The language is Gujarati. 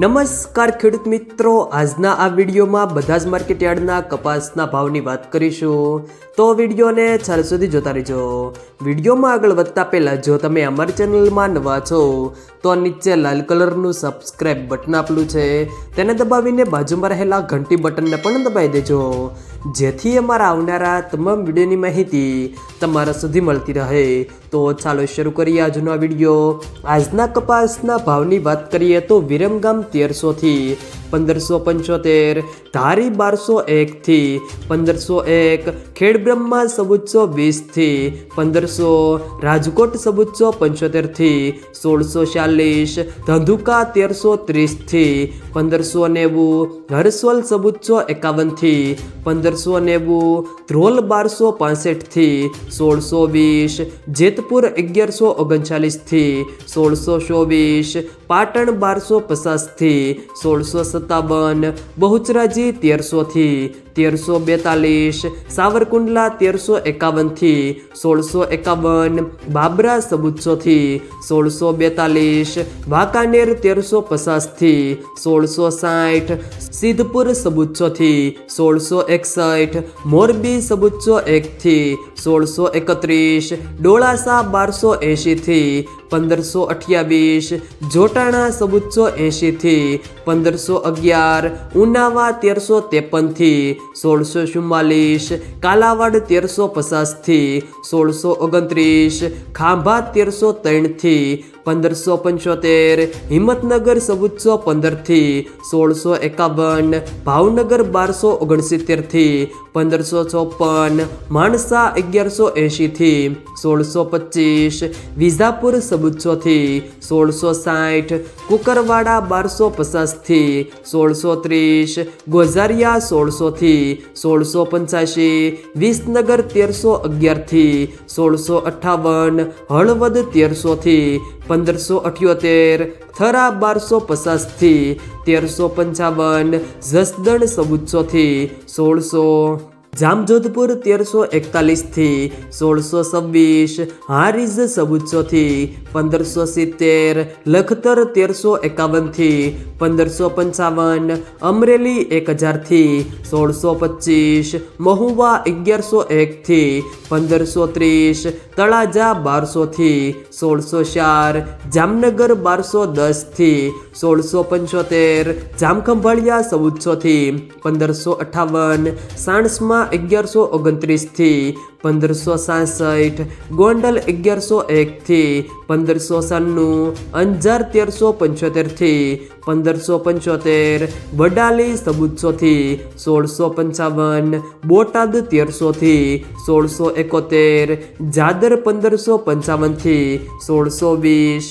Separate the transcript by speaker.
Speaker 1: નમસ્કાર ખેડૂત મિત્રો, આજના આ વિડીયોમાં બધા જ માર્કેટ યાર્ડના કપાસના ભાવની વાત કરીશું. તો વિડીયોને છાલ સુધી જોતા રહેજો. વિડીયોમાં આગળ વધતા પહેલાં જો તમે અમારી ચેનલમાં નવા છો, તો નીચે લાલ કલરનું સબસ્ક્રાઇબ બટન આપેલું છે. તેને દબાવીને બાજુમાં રહેલા ઘંટી બટનને પણ દબાવી દેજો. જેથી અમારા આવનારા તમામ વિડીયોની માહિતી તમારા સુધી મળતી રહે. તો ચાલો શરૂ કરીએ આજનો આ વીડિયો. આજના કપાસના ભાવની વાત કરીએ તો વિરમગામ તેરસોથી પંદરસો પંચોતેર, ધારી બારસો એકથી, પંદરસો એક ખેડબ્રહ્મા સબુચ્ચો વીસથી, પંદરસો, રાજકોટ સબુચ્ચો પંચોતેરથી, સોળસો ચાલીસ, ધંધુકા તેરસો ત્રીસથી, પંદરસો નેવું હરસોલ સબુચ્ચો એકાવનથી, પંદરસો નેવું, ધ્રોલ બારસો પાસઠથી, સોળસો વીસ, જેતપુર અગિયારસો ઓગણચાલીસથી, સોળસો ચોવીસ, પાટણ બારસો પચાસથી, સોળસો સત્તાવન, બહુચરાજી તેરસોથી તેરસો બેતાલીસ, સાવરકુંડલા તેરસો એકાવનથી સોળસો એકાવન, બાબરા સબુચ્ચોથી સોળસો બેતાલીસ, વાંકાનેર તેરસો પચાસથી સોળસો સાઠ, સિદ્ધપુર સબુચ્ચોથી સોળસો એકસઠ, મોરબી સબુચ્ચો એકથી સોળસો એકત્રીસ, ડોળાસા બારસો એંશીથી પંદરસો અઠ્યાવીસ, જોટાણા ચૌદસો એંશીથી પંદરસો અગિયાર, ઉનાવા તેરસો ત્રેપનથી સોળસો ચુમ્માલીસ કાલાવાડ તેરસો પચાસથી સોળસો ઓગણત્રીસ, ખાંભા તેરસો ત્રણથી પંદરસો પંચોતેર, હિંમતનગર ચૌદસો પંદરથી સોળસો એકાવન, ભાવનગર બારસો ઓગણસિત્તેરથી પંદરસો ચોપન, માણસા અગિયારસો એંશીથી સોળસો પચીસ વિઝાપુર સબુચ્છોથી સોળસો સાઠ, કુકરવાડા બારસો પચાસથી સોળસો ત્રીસ, ગોઝારિયા સોળસોથી સોળસો પંચ્યાસી, વિસનગર તેરસો અગિયારથી સોળસો અઠ્ઠાવન, હળવદ તેરસોથી પંદરસો અઠ્યોતેર, થરા બારસો પચાસથી તેરસો પંચાવન જસદણ સબુચ્ચોથી સોળસો. જામજોધપુર તેરસો એકતાલીસથી સોળસો છવ્વીસ, હારીજ સબુચ્ચોથી પંદરસો સિત્તેર, લખતર તેરસો એકાવનથી પંદરસો પંચાવન, અમરેલી એક હજારથી સોળસો પચીસ, મહુવા અગિયારસો એકથી પંદરસો ત્રીસ, તળાજા બારસોથી સોળસો ચાર, જામનગર બારસો દસથી સોળસો પંચોતેર, જામખંભાળિયા ચૌદસોથી પંદરસો અઠાવન, સાણસમાં અગિયારસો ઓગણત્રીસથી પંદરસો સાસઠ, ગોંડલ અગિયારસો એકથી પંદરસો સન્નું, અંજાર તેરસો પંચોતેરથી પંદરસો પંચોતેર, વડાલી સબુત્સોથી સોળસો પંચાવન, બોટાદ તેરસોથી સોળસો એકોતેર, જાદર પંદરસો પંચાવનથી સોળસો વીસ.